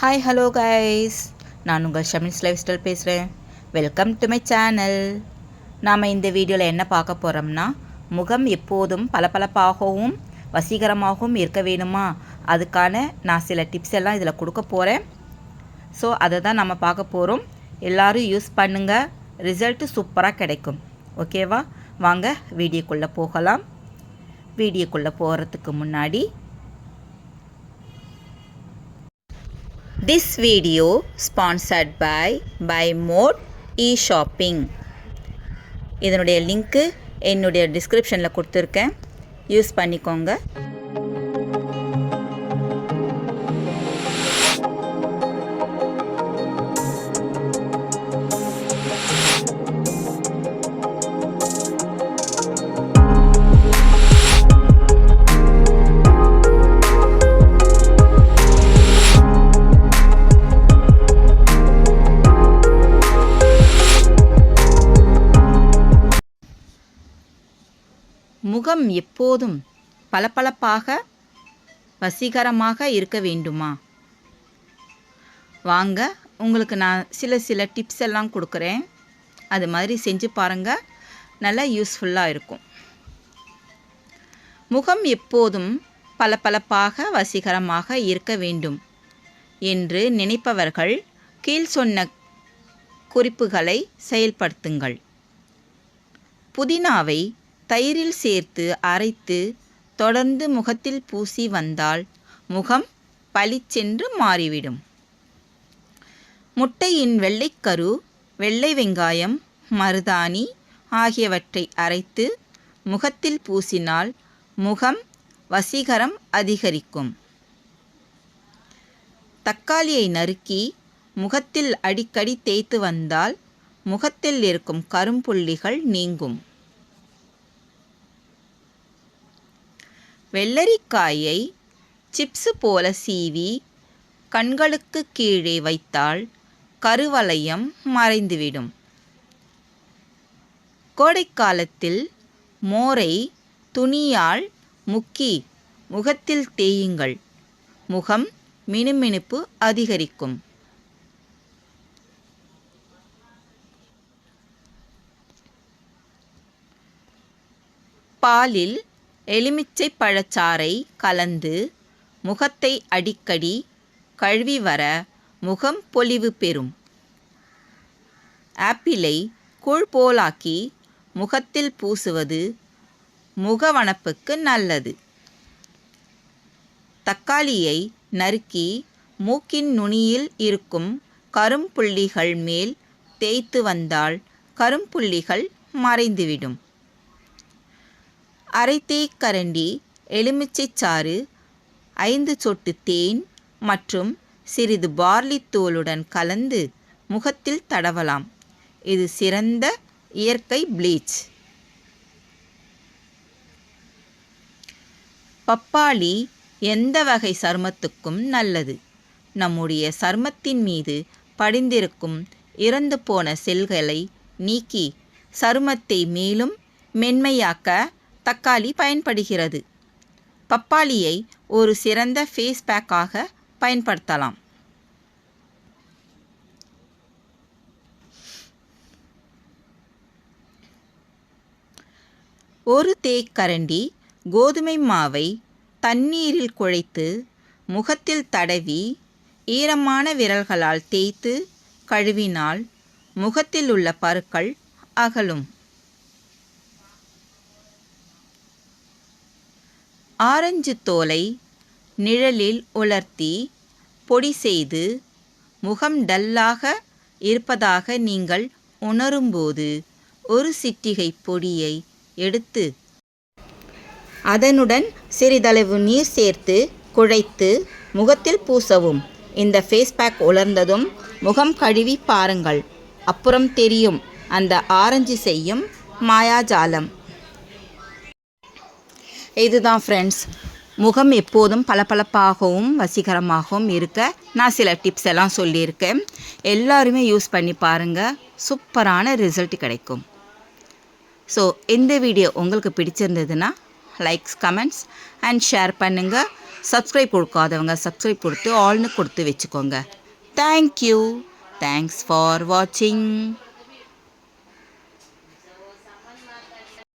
Hi hello guys நான் உங்கள் Shamin's lifestyle பேசுகிறேன் வெல்கம் டு மை சேனல் நாம் இந்த வீடியோவில் என்ன பார்க்க போகிறோம்னா முகம் எப்போதும் பளபளப்பாகவும் வசீகரமாகவும் இருக்க வேணுமா? அதுக்கான நான் சில டிப்ஸ் எல்லாம் இதில் கொடுக்க போகிறேன் ஸோ அதை தான் நம்ம பார்க்க போகிறோம் எல்லோரும் யூஸ் பண்ணுங்கள் ரிசல்ட்டு சூப்பராக கிடைக்கும். ஓகேவா வாங்க வீடியோக்குள்ளே போகலாம். வீடியோக்குள்ளே போகிறதுக்கு முன்னாடி this video sponsored by by mod e shopping இதனுடைய லிங்க்கு என்னுடைய டிஸ்கிரிப்ஷனில் கொடுத்துருக்கேன். யூஸ் பண்ணிக்கோங்க. முகம் எப்போதும் பளபளப்பாக வசீகரமாக இருக்க வேண்டுமா? வாங்க உங்களுக்கு நான் சில சில டிப்ஸ் எல்லாம் கொடுக்குறேன். அது மாதிரி செஞ்சு பாருங்கள் நல்லா யூஸ்ஃபுல்லாக இருக்கும். முகம் எப்போதும் பளபளப்பாக வசீகரமாக இருக்க வேண்டும் என்று நினைப்பவர்கள் கீழ் சொன்ன குறிப்புகளை செயல்படுத்துங்கள். புதினாவை தயிரில் சேர்த்து அரைத்து தொடர்ந்து முகத்தில் பூசி வந்தால் முகம் பளிச்சென்று மாறிவிடும். முட்டையின் வெள்ளைக்கரு வெள்ளை வெங்காயம் மருதாணி ஆகியவற்றை அரைத்து முகத்தில் பூசினால் முகம் வசீகரம் அதிகரிக்கும். தக்காளியை நறுக்கி முகத்தில் அடிக்கடி தேய்த்து வந்தால் முகத்தில் இருக்கும் கரும்புள்ளிகள் நீங்கும். வெள்ளரிக்காயை சிப்ஸு போல சீவி கண்களுக்கு கீழே வைத்தால் கருவளையம் மறைந்துவிடும். கோடைக்காலத்தில் மோரை துணியால் முக்கி முகத்தில் தேயுங்கள். முகம் மினுமினுப்பு அதிகரிக்கும். பாலில் எலுமிச்சை பழச்சாறை கலந்து முகத்தை அடிக்கடி கழுவி வர முகம் பொலிவு பெறும். ஆப்பிளை கூழ் போலாக்கி முகத்தில் பூசுவது முகவனப்புக்கு நல்லது. தக்காளியை நறுக்கி மூக்கின் நுனியில் இருக்கும் கரும்புள்ளிகள் மேல் தேய்த்து வந்தால் கரும்புள்ளிகள் மறைந்துவிடும். அரை தேக்கரண்டி எலுமிச்சை சாறு ஐந்து சொட்டு தேன் மற்றும் சிறிது பார்லி தோலுடன் கலந்து முகத்தில் தடவலாம். இது சிறந்த இயற்கை ப்ளீச். பப்பாளி எந்த வகை சருமத்துக்கும் நல்லது. நம்முடைய சருமத்தின் மீது படிந்திருக்கும் இறந்து போன செல்களை நீக்கி சருமத்தை மேலும் மென்மையாக்க தக்காளி பயன்படுகிறது. பப்பாளியை ஒரு சிறந்த ஃபேஸ் பேக்காக பயன்படுத்தலாம். ஒரு தேக்கரண்டி கோதுமை மாவை தண்ணீரில் குழைத்து முகத்தில் தடவி ஈரமான விரல்களால் தேய்த்து கழுவினால் முகத்தில் உள்ள பருக்கள் அகலும். ஆரஞ்சு தோலை நிழலில் உலர்த்தி பொடி செய்து முகம் டல்லாக இருப்பதாக நீங்கள் உணரும்போது ஒரு சிட்டிகை பொடியை எடுத்து அதனுடன் சிறிதளவு நீர் சேர்த்து குழைத்து முகத்தில் பூசவும். இந்த ஃபேஸ் பேக் உலர்ந்ததும் முகம் கழுவி பாருங்கள். அப்புறம் தெரியும். அந்த ஆரஞ்சு செய்யும் மாயாஜாலம். இதுதான் ஃப்ரெண்ட்ஸ் முகம் எப்போதும் பளபளப்பாகவும் வசீகரமாகவும் இருக்க நான் சில டிப்ஸ் எல்லாம் சொல்லியிருக்கேன். எல்லாருமே யூஸ் பண்ணி பாருங்கள் சூப்பரான ரிசல்ட் கிடைக்கும். ஸோ இந்த வீடியோ உங்களுக்கு பிடிச்சிருந்ததுன்னா லைக்ஸ் கமெண்ட்ஸ் அண்ட் ஷேர் பண்ணுங்கள் சப்ஸ்கிரைப் கொடுக்காதவங்க சப்ஸ்கிரைப் கொடுத்து ஆல்னு கொடுத்து வச்சுக்கோங்க. தேங்க்யூ தேங்க்ஸ் ஃபார் வாட்சிங்